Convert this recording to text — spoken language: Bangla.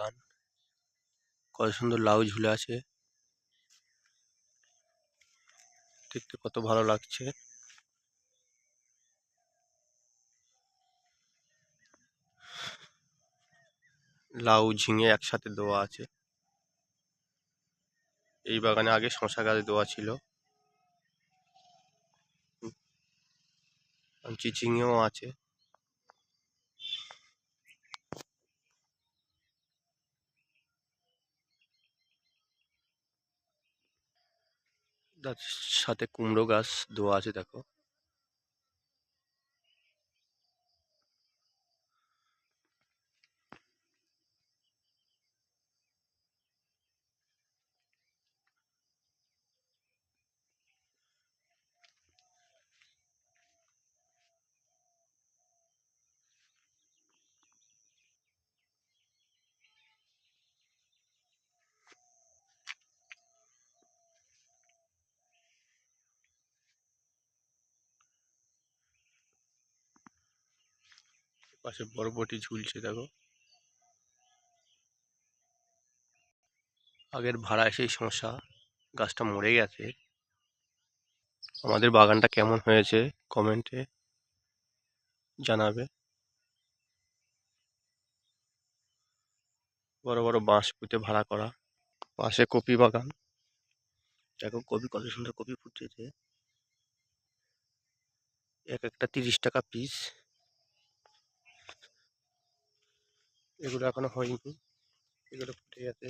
বাগান কত সুন্দর লাউ ঝুলে আছে। দেখতে কত ভালো লাগছে। লাউ ঝিঙে একসাথে দেওয়া আছে। এই বাগানে আগে শশা গাছ দেওয়া ছিল। চিচিঙেও আছে। তার সাথে কুমড়ো গাছ দেওয়া আছে দেখো। পাশে বরবটি ঝুলছে, দেখো। আগের ভাড়ায় সেই শশা গাছটা মরে গেছে। আমাদের বাগানটা কেমন হয়েছে কমেন্টে জানাবে। বড় বড় বাঁশ পুঁতে ভাড়া করা, পাশে কপি বাগান। দেখো, কপি কত সুন্দর কপি ফুটেছে। এক একটা তিরিশ টাকা পিস এগুলো এখনও হয়নি। এগুলো ফুটে গেছে।